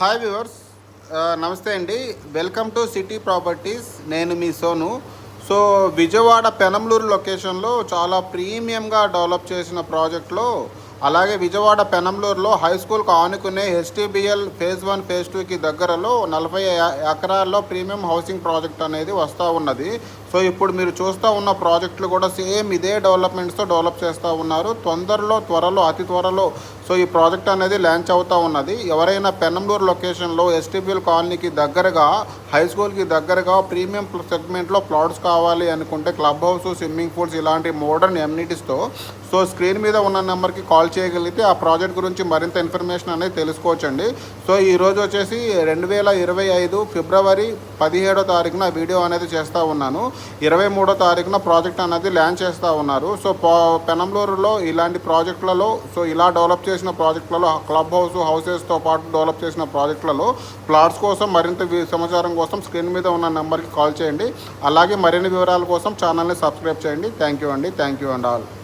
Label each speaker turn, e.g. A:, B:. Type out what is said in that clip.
A: Hi viewers uh, నమస్తే అండి. Welcome to city properties నేను మీ సోను. సో విజయవాడ పెనంలూరు లొకేషన్లో చాలా ప్రీమియంగా డెవలప్ చేసిన ప్రాజెక్ట్లో అలాగే విజయవాడ పెనంలూరులో హై స్కూల్కు ఆనుకునే ఎస్టీబీఎల్ ఫేజ్ వన్ ఫేజ్ టూకి దగ్గరలో నలభై ఎకరాల్లో ప్రీమియం హౌసింగ్ ప్రాజెక్ట్ అనేది వస్తూ ఉన్నది. సో ఇప్పుడు మీరు చూస్తూ ఉన్న ప్రాజెక్టులు కూడా సేమ్ ఇదే డెవలప్మెంట్స్తో డెవలప్ చేస్తూ ఉన్నారు. తొందరలో త్వరలో అతి త్వరలో సో ఈ ప్రాజెక్ట్ అనేది లాంచ్ అవుతూ ఉన్నది. ఎవరైనా పెనంలూరు లొకేషన్లో ఎస్టీబీఎల్ కాలనీకి దగ్గరగా హై స్కూల్కి దగ్గరగా ప్రీమియం సెగ్మెంట్లో ప్లాట్స్ కావాలి అనుకుంటే క్లబ్ హౌస్ స్విమ్మింగ్ పూల్స్ ఇలాంటి మోడర్న్ ఎమ్యూనిటీస్తో సో స్క్రీన్ మీద ఉన్న నెంబర్కి కాల్ చేయగలిగితే ఆ ప్రాజెక్ట్ గురించి మరింత ఇన్ఫర్మేషన్ అనేది తెలుసుకోవచ్చండి. సో ఈరోజు వచ్చేసి రెండు వేల ఇరవై ఐదు ఫిబ్రవరి పదిహేడో తారీఖున వీడియో అనేది చేస్తూ ఉన్నాను. ఇరవై మూడో తారీఖున ప్రాజెక్ట్ అనేది ల్యాండ్ చేస్తూ ఉన్నారు. సో పా- పెనంలూరులో ఇలాంటి ప్రాజెక్టులలో సో ఇలా డెవలప్ చేసిన ప్రాజెక్టులలో క్లబ్ హౌస్ హౌసెస్తో పాటు డెవలప్ చేసిన ప్రాజెక్టులలో ప్లాట్స్ కోసం మరింత సమాచారం కోసం స్క్రీన్ మీద ఉన్న నెంబర్కి కాల్ చేయండి. అలాగే మరిన్ని వివరాల కోసం ఛానల్ని సబ్స్క్రైబ్ చేయండి. థ్యాంక్ యూ అండి. Thank you and all.